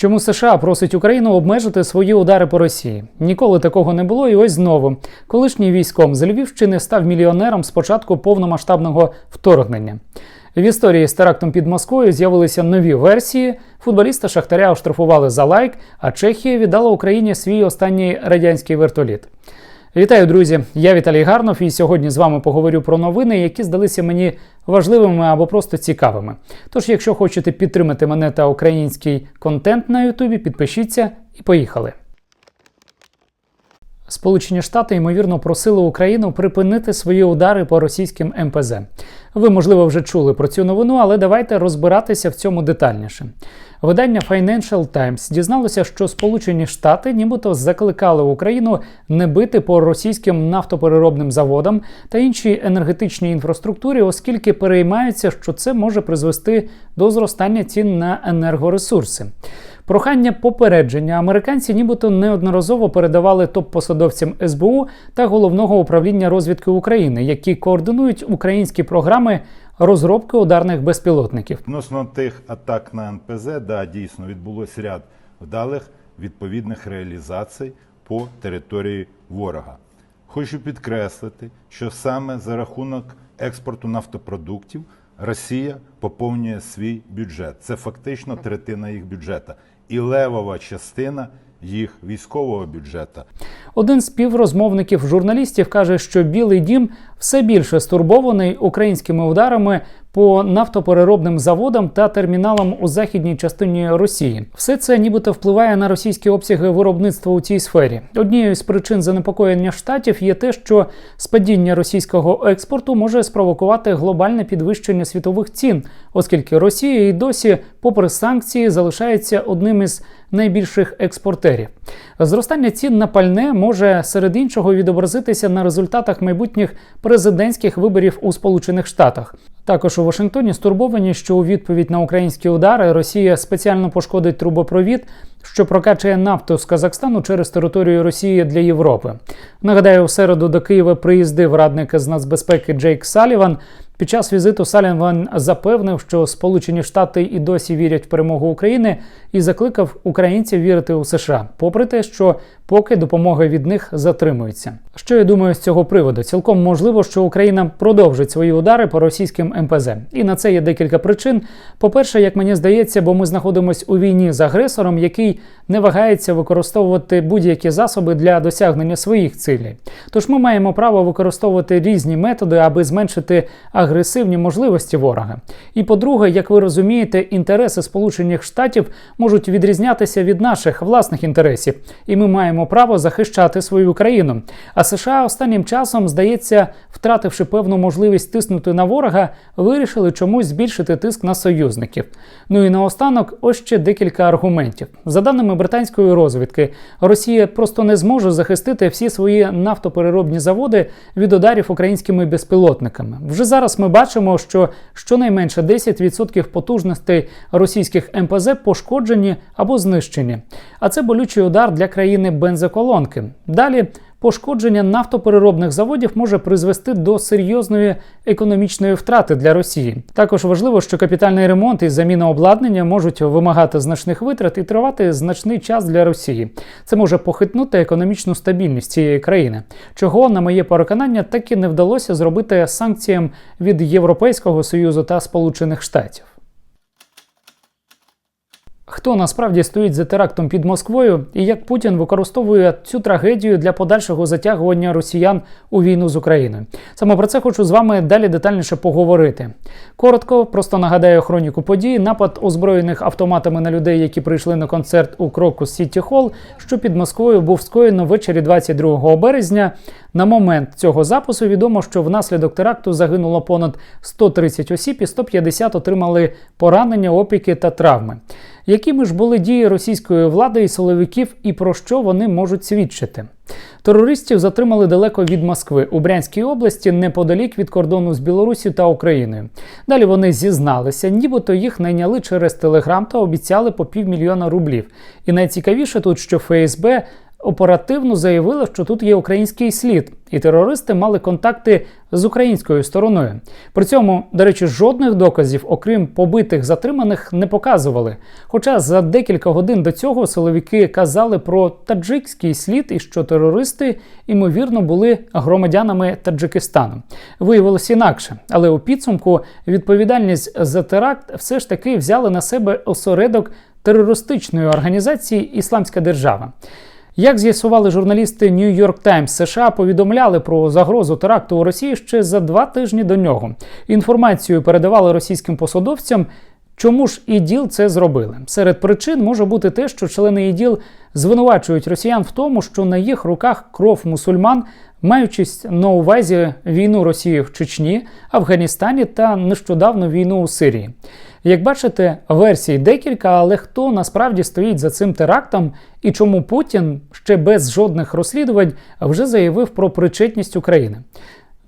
Чому США просить Україну обмежити свої удари по Росії? Ніколи такого не було, і ось знову. Колишній військом з Львівщини став мільйонером з початку повномасштабного вторгнення. В історії з терактом під Москвою з'явилися нові версії. Футболіста Шахтаря оштрафували за лайк, а Чехія віддала Україні свій останній радянський вертоліт. Вітаю, друзі! Я Віталій Гарнов, і сьогодні з вами поговорю про новини, які здалися мені важливими або просто цікавими. Тож, якщо хочете підтримати мене та український контент на Ютубі, підпишіться і поїхали. Сполучені Штати ймовірно просили Україну припинити свої удари по російським МПЗ. Ви, можливо, вже чули про цю новину, але давайте розбиратися в цьому детальніше. Видання Financial Times дізналося, що Сполучені Штати нібито закликали Україну не бити по російським нафтопереробним заводам та іншій енергетичній інфраструктурі, оскільки переймаються, що це може призвести до зростання цін на енергоресурси. Прохання попередження американці нібито неодноразово передавали топ-посадовцям СБУ та головного управління розвідки України, які координують українські програми розробки ударних безпілотників. Відносно тих атак на НПЗ, да, дійсно відбулося ряд вдалих відповідних реалізацій по території ворога. Хочу підкреслити, що саме за рахунок експорту нафтопродуктів Росія поповнює свій бюджет. Це фактично третина їх бюджету і левова частина їх військового бюджету. Один з співрозмовників журналістів каже, що Білий Дім все більше стурбований українськими ударами по нафтопереробним заводам та терміналам у західній частині Росії. Все це нібито впливає на російські обсяги виробництва у цій сфері. Однією з причин занепокоєння штатів є те, що спадіння російського експорту може спровокувати глобальне підвищення світових цін, оскільки Росія і досі, попри санкції, залишається одним із найбільших експортерів. Зростання цін на пальне може серед іншого відобразитися на результатах майбутніх президентських виборів у Сполучених Штатах. Також у Вашингтоні стурбовані, що у відповідь на українські удари Росія спеціально пошкодить трубопровід, що прокачує нафту з Казахстану через територію Росії для Європи. Нагадаю, у середу до Києва приїздив радник з нацбезпеки Джейк Саліван. Під час візиту Саліван запевнив, що Сполучені Штати і досі вірять в перемогу України і закликав українців вірити у США, попри те, що поки допомога від них затримується. Що я думаю з цього приводу? Цілком можливо, що Україна продовжить свої удари по російським МПЗ, і на це є декілька причин. По-перше, як мені здається, бо ми знаходимося у війні з агресором, який не вагається використовувати будь-які засоби для досягнення своїх цілей. Тож ми маємо право використовувати різні методи, аби зменшити агресивні можливості ворога. І по-друге, як ви розумієте, інтереси Сполучених Штатів можуть відрізнятися від наших власних інтересів, і ми маємо право захищати свою країну. А США останнім часом, здається, втративши певну можливість тиснути на ворога, вирішили чомусь збільшити тиск на союзників. Ну і наостанок, ось ще декілька аргументів. За даними британської розвідки, Росія просто не зможе захистити всі свої нафтопереробні заводи від ударів українськими безпілотниками. Вже зараз ми бачимо, що щонайменше 10% потужностей російських МПЗ пошкоджені або знищені. А це болючий удар для країни бензоколонки. Далі. Пошкодження нафтопереробних заводів може призвести до серйозної економічної втрати для Росії. Також важливо, що капітальний ремонт і заміна обладнання можуть вимагати значних витрат і тривати значний час для Росії. Це може похитнути економічну стабільність цієї країни, чого, на моє переконання, так і не вдалося зробити санкціям від Європейського союзу та Сполучених Штатів. Хто насправді стоїть за терактом під Москвою, і як Путін використовує цю трагедію для подальшого затягування росіян у війну з Україною? Саме про це хочу з вами далі детальніше поговорити. Коротко, просто нагадаю хроніку подій. Напад озброєних автоматами на людей, які прийшли на концерт у Крокус Сіті Холл, що під Москвою був скоєно ввечері 22 березня. На момент цього запису відомо, що внаслідок теракту загинуло понад 130 осіб і 150 отримали поранення, опіки та травми. Якими ж були дії російської влади і силовиків, і про що вони можуть свідчити? Терористів затримали далеко від Москви у Брянській області, неподалік від кордону з Білорусі та Україною. Далі вони зізналися, нібито їх найняли через телеграм та обіцяли по півмільйона рублів. І найцікавіше тут, що ФСБ оперативно заявили, що тут є український слід, і терористи мали контакти з українською стороною. При цьому, до речі, жодних доказів, окрім побитих затриманих, не показували. Хоча за декілька годин до цього силовики казали про таджикський слід і що терористи, ймовірно, були громадянами Таджикистану. Виявилось інакше, але у підсумку відповідальність за теракт все ж таки взяли на себе осередок терористичної організації Ісламська держава. Як з'ясували журналісти New York Times, США повідомляли про загрозу теракту у Росії ще за два тижні до нього. Інформацію передавали російським посадовцям. Чому ж іділ це зробили? Серед причин може бути те, що члени іділ звинувачують росіян в тому, що на їх руках кров мусульман, маючись на увазі війну Росії в Чечні, Афганістані та нещодавно війну у Сирії. Як бачите, версій декілька, але хто насправді стоїть за цим терактом і чому Путін ще без жодних розслідувань вже заявив про причетність України?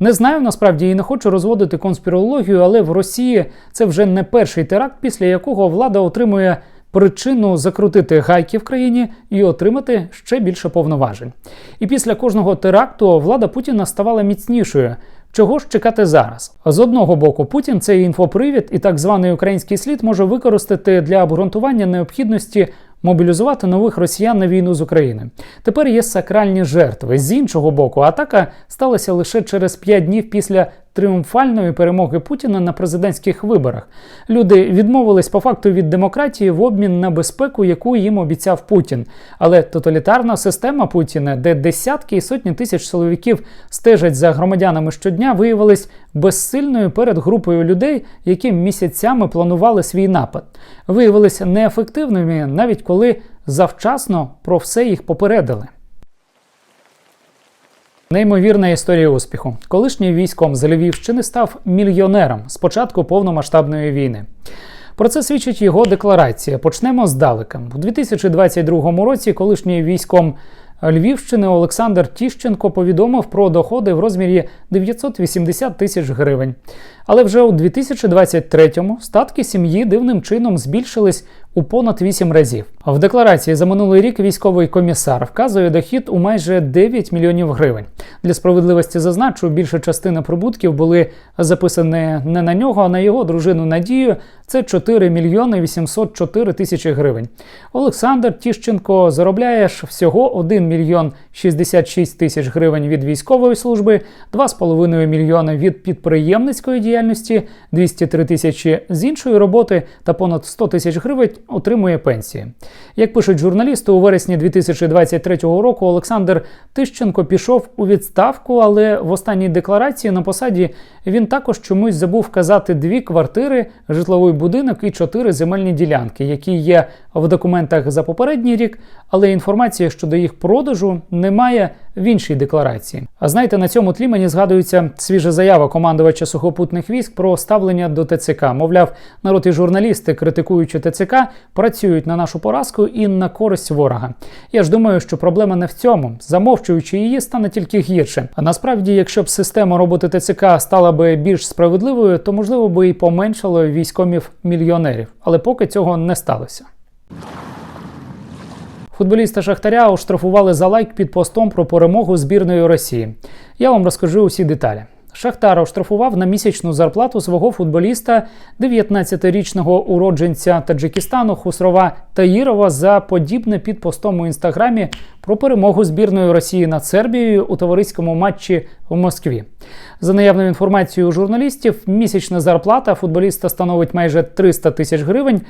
Не знаю насправді і не хочу розводити конспірологію, але в Росії це вже не перший теракт, після якого влада отримує причину закрутити гайки в країні і отримати ще більше повноважень. І після кожного теракту влада Путіна ставала міцнішою. Чого ж чекати зараз? З одного боку, Путін цей інфопривід і так званий український слід може використати для обґрунтування необхідності мобілізувати нових росіян на війну з Україною Тепер є сакральні жертви. З іншого боку, атака сталася лише через 5 днів після тріумфальної перемоги Путіна на президентських виборах. Люди відмовились по факту від демократії в обмін на безпеку, яку їм обіцяв Путін. Але тоталітарна система Путіна, де десятки і сотні тисяч чоловіків стежать за громадянами щодня, виявилась безсильною перед групою людей, які місяцями планували свій напад. Виявилися неефективними, навіть коли завчасно про все їх попередили. Неймовірна історія успіху. Колишній військом з Львівщини став мільйонером з початку повномасштабної війни. Про це свідчить його декларація. Почнемо здалека. У 2022 році колишній військом Львівщини Олександр Тіщенко повідомив про доходи в розмірі 980 тисяч гривень. Але вже у 2023-му статки сім'ї дивним чином збільшились у понад 8 разів. В декларації за минулий рік військовий комісар вказує дохід у майже 9 мільйонів гривень. Для справедливості зазначу, більша частина прибутків були записані не на нього, а на його дружину Надію. Це 4 мільйони 804 тисячі гривень. Олександр Тіщенко заробляє ж всього 1 мільйон 66 тисяч гривень від військової служби, 2,5 мільйони від підприємницької діяльності, 203 тисячі з іншої роботи та понад 100 тисяч гривень отримує пенсії. Як пишуть журналісти, у вересні 2023 року Олександр Тищенко пішов у відставку, але в останній декларації на посаді він також чомусь забув вказати дві квартири, житловий будинок і чотири земельні ділянки, які є в документах за попередній рік, але інформація щодо їх продажу немає в іншій декларації. А знаєте, на цьому тлі мені згадується свіжа заява командувача сухопутних військ про ставлення до ТЦК. Мовляв, народ і журналісти, критикуючи ТЦК, працюють на нашу поразку і на користь ворога. Я ж думаю, що проблема не в цьому. Замовчуючи її, стане тільки гірше. А насправді, якщо б система роботи ТЦК стала би більш справедливою, то можливо би і поменшало військомів мільйонерів. Але поки цього не сталося. Футболіста Шахтаря оштрафували за лайк під постом про перемогу збірної Росії. Я вам розкажу усі деталі. Шахтар оштрафував на місячну зарплату свого футболіста 19-річного уродженця Таджикистану Хусрова Таїрова за подібне під постом у інстаграмі про перемогу збірної Росії над Сербією у товариському матчі в Москві. За наявною інформацією журналістів, місячна зарплата футболіста становить майже 300 тисяч гривень.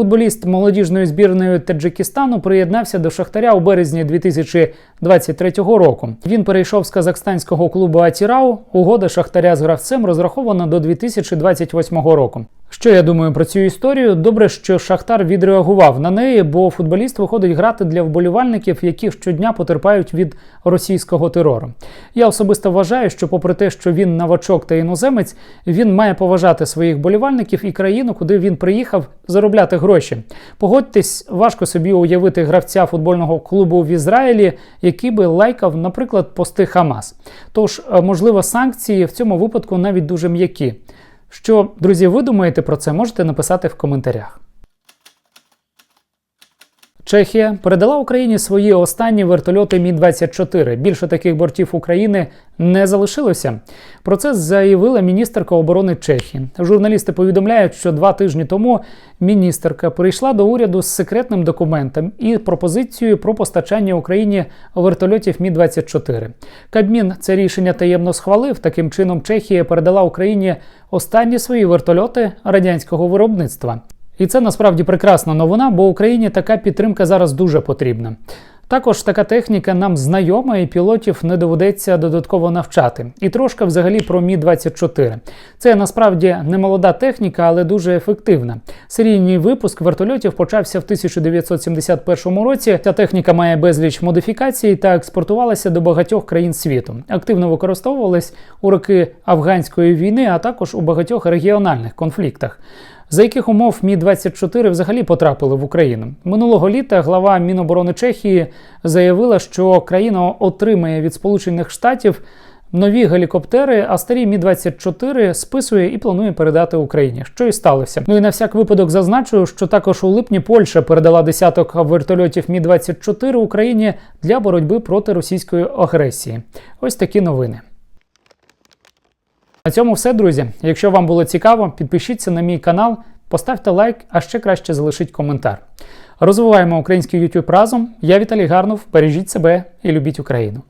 Футболіст молодіжної збірної Таджикистану приєднався до Шахтаря у березні 2023 року. Він перейшов з казахстанського клубу Атірау. Угода Шахтаря з гравцем розрахована до 2028 року. Що я думаю про цю історію? Добре, що Шахтар відреагував на неї, бо футболіст виходить грати для вболівальників, які щодня потерпають від російського терору. Я особисто вважаю, що, попри те, що він новачок та іноземець, він має поважати своїх болівальників і країну, куди він приїхав заробляти гроші. Погодьтесь, важко собі уявити гравця футбольного клубу в Ізраїлі, який би лайкав, наприклад, пости Хамас. Тож, е, можливо, санкції в цьому випадку навіть дуже м'які. Що, друзі, ви думаєте про це, можете написати в коментарях. Чехія передала Україні свої останні вертольоти Мі-24. Більше таких бортів України не залишилося. Про це заявила міністерка оборони Чехії. Журналісти повідомляють, що два тижні тому міністерка прийшла до уряду з секретним документом і пропозицією про постачання Україні вертольотів Мі-24. Кабмін це рішення таємно схвалив. Таким чином, Чехія передала Україні останні свої вертольоти радянського виробництва. І це насправді прекрасна новина, бо Україні така підтримка зараз дуже потрібна. Також така техніка нам знайома, і пілотів не доведеться додатково навчати. І трошки взагалі про Мі 24 Це насправді не молода техніка, але дуже ефективна. Серійний випуск вертольотів почався в 1971 році. Ця техніка має безліч модифікацій та експортувалася до багатьох країн світу. Активно використовувалась у роки афганської війни, а також у багатьох регіональних конфліктах. За яких умов Мі 24 взагалі потрапили в Україну минулого літа? Глава Міноборони Чехії заявила, що країна отримає від Сполучених Штатів нові гелікоптери, а старі Мі 24 списує і планує передати Україні. Що і сталося. Ну і на всяк випадок зазначу, що також у липні Польща передала десяток вертольотів Мі 24 Україні для боротьби проти російської агресії. Ось такі новини. На цьому все, друзі. Якщо вам було цікаво, підпишіться на мій канал, поставте лайк, а ще краще залишіть коментар. Розвиваємо український YouTube разом. Я Віталій Гарнов. Бережіть себе і любіть Україну.